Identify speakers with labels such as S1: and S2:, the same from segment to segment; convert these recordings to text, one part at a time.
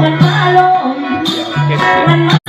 S1: มันมาลงมันมา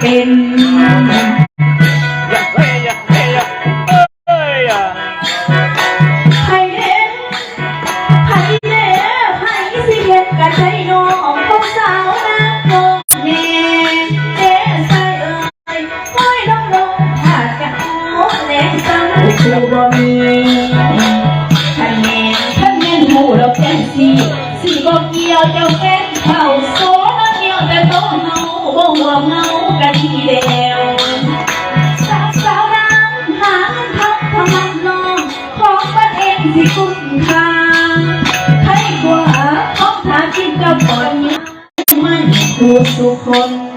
S1: en บ่ห่วเงากันดีเด๋วสาวน้ำหางทักทักน้
S2: อ
S1: งของตนเองที่กุ้งคาใครกว่าของหากินกับคนมันคู่สุคน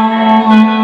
S1: Música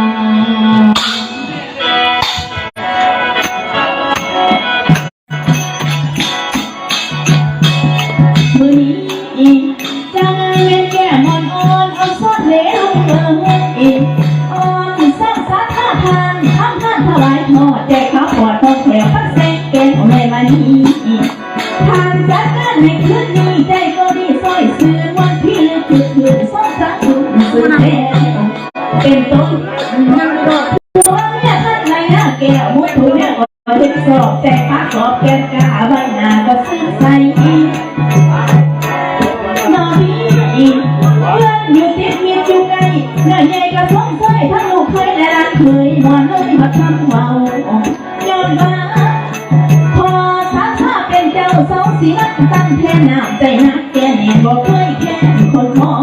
S1: อยู่ติด
S2: มี
S1: อยู่ไกลเนื้อใหกระท้องเสยทั้งลูกเคยและเคยหมอนลุ่มาทำเมาย้อนว่าพอท้าข้าเป็นเจ้าสาวสีวัดตั้งแท่น้ำใจนักแกเนี่บอกเคยแค่คนมอ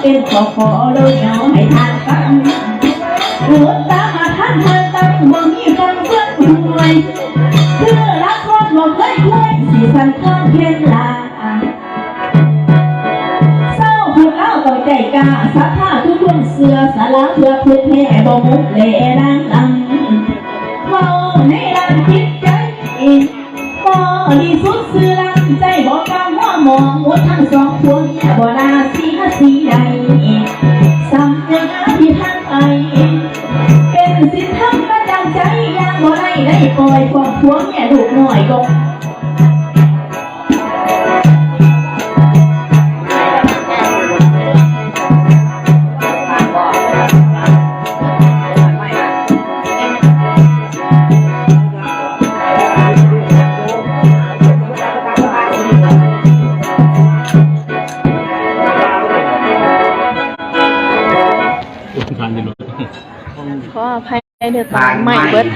S1: เป็นขอขอโดาเหงาให้ท่านฟังหัวตามาท่านทานตังบ่มีฟังเพื่อนรวยเพื่อรักคนบ่เคยคุยสีสันทอดเพียนลาเศร้าคนเล่าต่อใจกาสักผ้าทุกคนเสือสาระเพื่อพื่นแห่บ่มุกเลนา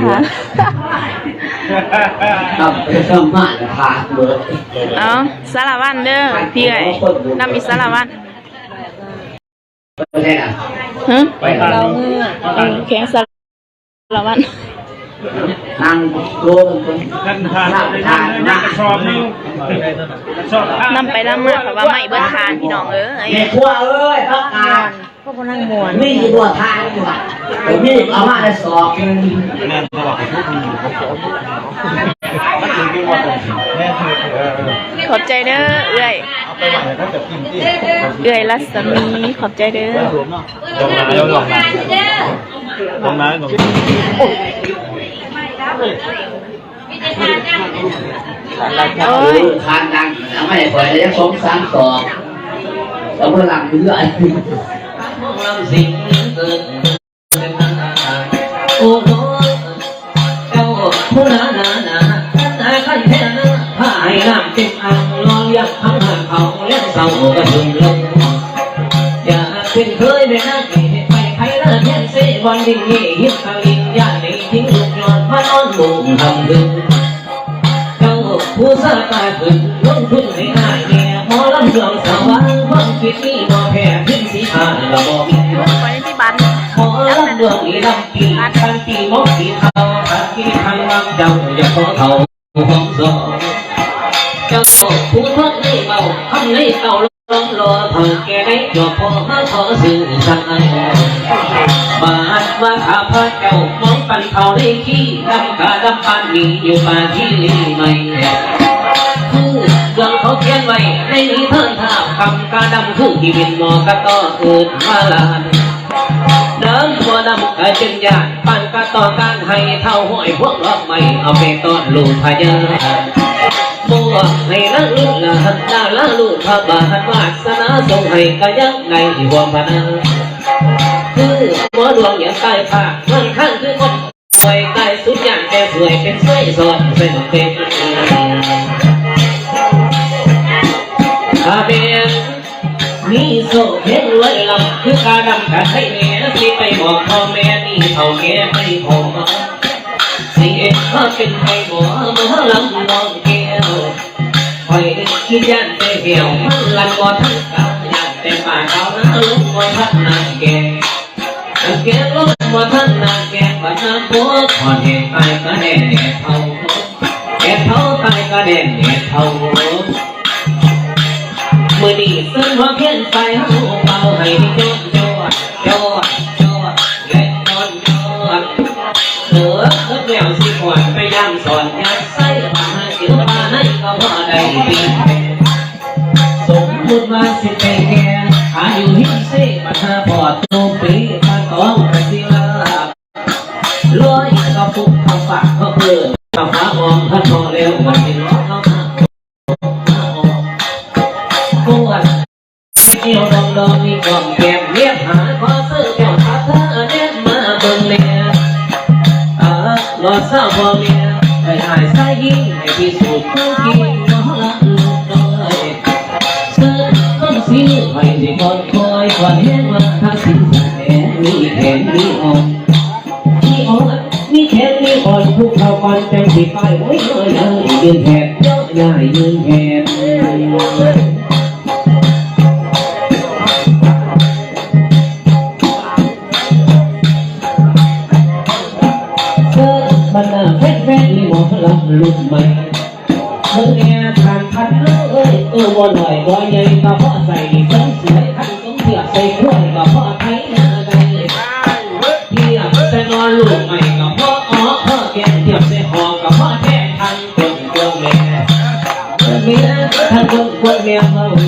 S1: ค่ะ
S3: ครับเป็นสมาร์ทนะคะเบอร์
S4: เอาสารวันเด้อพี่ไอ้นำมีสารวัน
S3: ไม่ใช่นะ
S4: ฮะ
S2: ไปทาน
S4: เราเมื่อเออแข็งสารวัน
S3: นั่งตัวคน
S2: ท่านทานได้ทานได้กระสอบนึงกระสอบข้าวนำ
S4: ไปนำมาเพราะว่าใหม่เบิร์ดทานพี่น้องเอ้ย
S3: แม่ครัวเอ้ยพักงาน
S4: พวกนั่งมวน
S3: มีอยู่ตัวทางอยู่อะผมมีเอามาได้สอบหนึ่ง
S2: แม่บอกให้ทุกคนถ้าถึงที่ว่าแม่คือเออ
S4: ขอบใจเด้อเอ้ย
S2: เอาไปไหนถ้าจะกินที่
S4: เอ้ยรัศมีขอบใจเด้อ
S2: รวมเนาะลงมาแล้วลงมาลงมาลง
S4: โอ้ย
S3: ทานดังเอาไม่ได้ปล่อยเลยยังสองสามสอบแล้วพลังเรื่อยลำสิงเกิดโอ้โหเจ้าผู้นานานานาขันแท้นาผ้าให้น้ำเต็มอ่างรอเลี้ยงทั้งหางเขาเลี้ยงเสากระถึงลงอย่าเป็นเคยไม่นั่งไปใครละแทนเสบอลดิ่ งนี่หิบทางลิงอย่าในทิ้งลูกยอดมานอนบุงทำดึงเจ้าผู้สาตายขึ้นลงทุนให้ง่ายแน่หมอลำเรื่องสว่างความคิดนี้
S4: ไปที่บ้าน
S3: หมอลำเรื่องนี้ลำปีทันปีมกปีเทาทันปีทางลำเจ้าอย่าขอเขาห้องสองเจ้าผู้ทนให้เบาทำให้เก่าลองรอเพิ่งแกได้จบพอมาขอสื่อสั่งไอ้บาดว่าข้าพเจ้ามองปันเขาได้ขี้ดำกาดำปันมีอยู่ป่าที่นี่ไม่คือเรื่องเขาเขียนไว้ในนิทานท่า คำกาดำคือที่บินมอกระต่อเกิดมาลานเดินบัวดำกลายเป็นญาติปันกะต่อการให้เท่าห้อยพวกรอบไม่เอาไปต้อนลูกพญาบัวให้ละลุละหันดาละลูกพระบาทวาสนาทรงให้กะยังในวงพนาคือบัวดวงอย่างใต้ผ้ามันข้างคือคนสวยใต้สุดอย่างแต่สวยเป็นสวยสอนเป็นเป็น ว้ลำคือการดำกันให้แม่สิไปบอกพ่อแม่นี่เท่าแก่ไม่พอสิเอ็มาเป็นไห้หมอมาลำนองแก้วคอยคิดยันแต่เหี่ยวมันลันบ่ทั้งเก่ายันแต่ป่าเก่านั้นลุกบ่ทันนางแก่แก่ลุกบ่ทันนางแก่ปัญหาผัวขอแห่ตายก็แน่แน่เท่าแก่เท่าตายก็แน่แน่เท่า มื่อนี้ซึ่งว่าเพี้ยนไปหูเบาให้จดจดจดจดและจดจดเหลือเมื่อแนวสิขวดไปย่ำสอนยัดไส้มาให้เสียมาให้ก็พอได้ดีสมมุติว่าสิไปแก่อายุหิ้งเซ่ปัญหาปอดโนปีทาต้องกระสิลาลอยก็ฟุกเขาฝากเขาเพื่อนเขาฟ้ามองท่านพอเร็วมันสิร้อ ดอกมีกล่องเก็บเรียบหาขอซื้อแก้วตาเธอเด็ดมาเบิ่งเลียอ่าหลอดเศร้าพอเมียไปหายสายยิ่งให้พิสูจน์ผู้กินน้องละลูกน้อยซื้อต้นสีให้สิคนคอยก่อนเห็นว่าถ้าสินแสมีแขนมีอ่อนมีอ่อนมีแขนมีอ่อนทุกเขาก่อนจังสิไปโอ้ยเอ้ยเอ้ยยืนแผดเยอะ never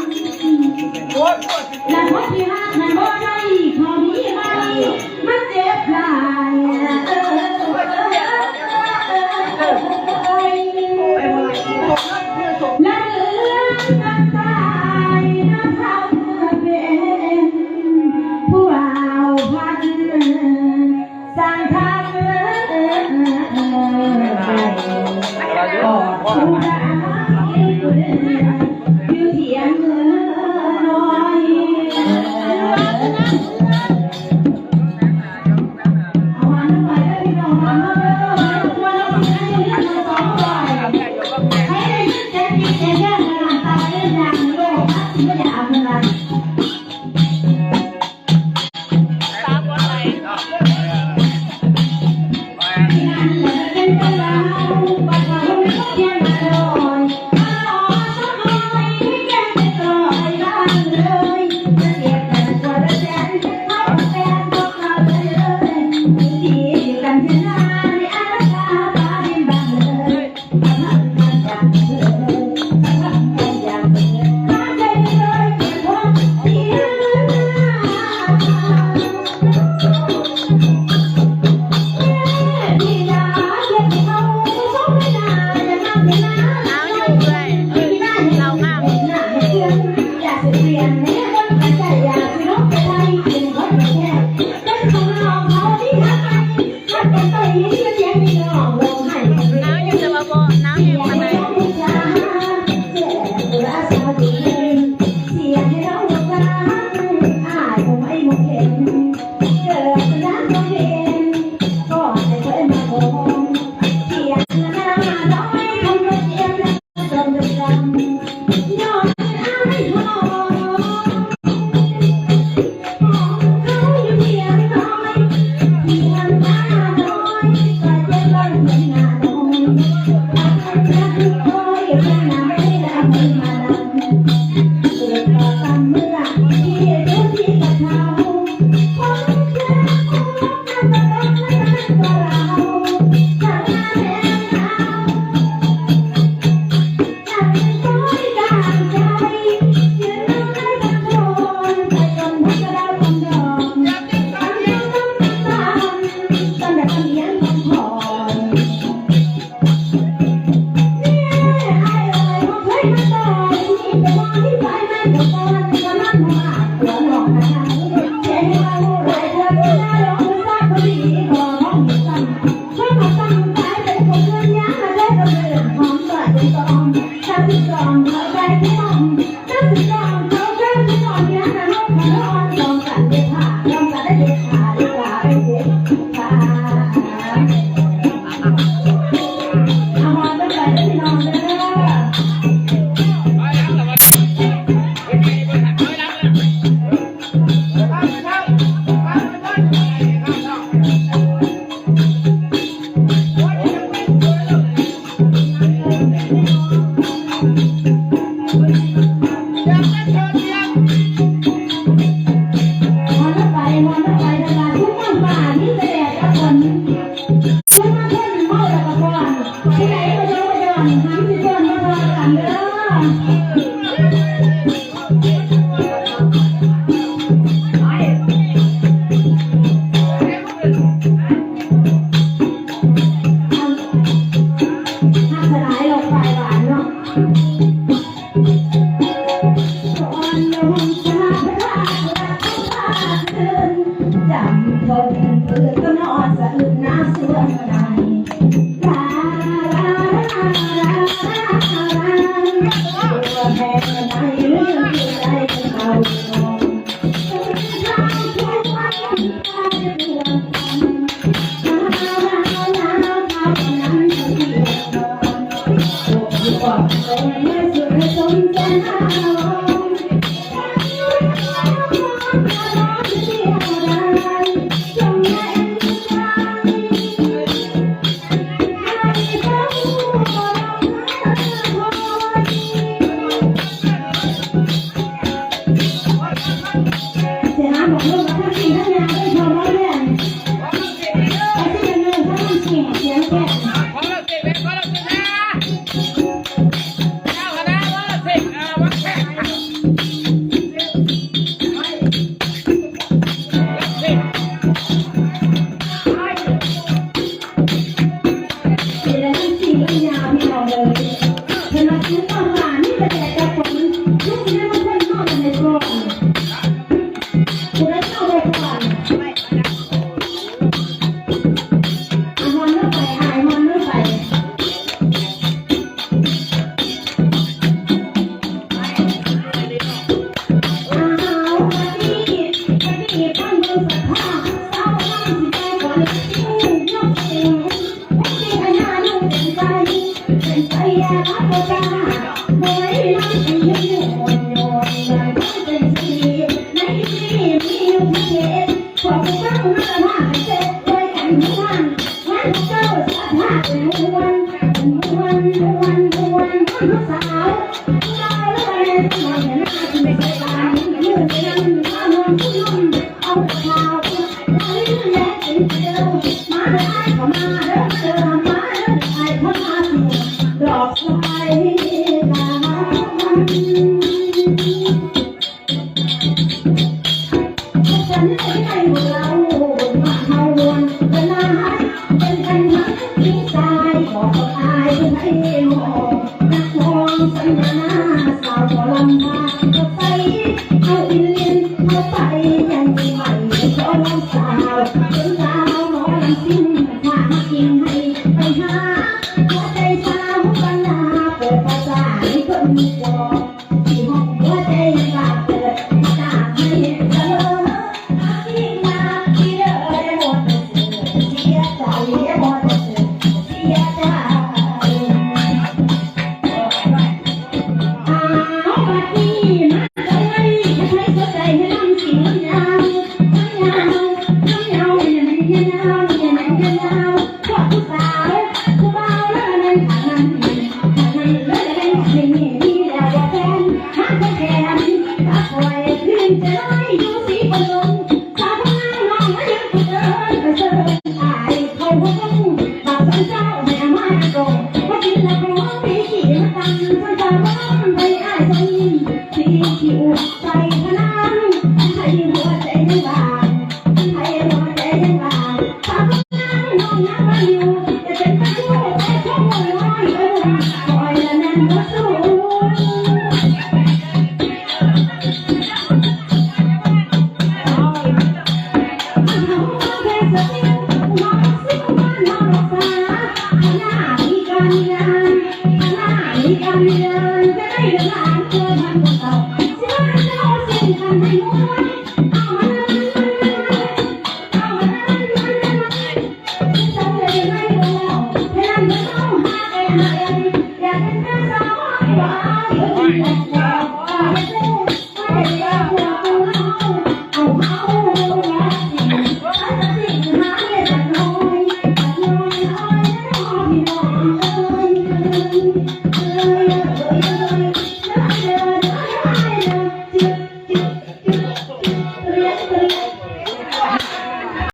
S3: What? Now,
S5: what do you have? Come on. Thank you. พักไว้คืนจะได้ดู
S6: สิ
S5: Hallelujah.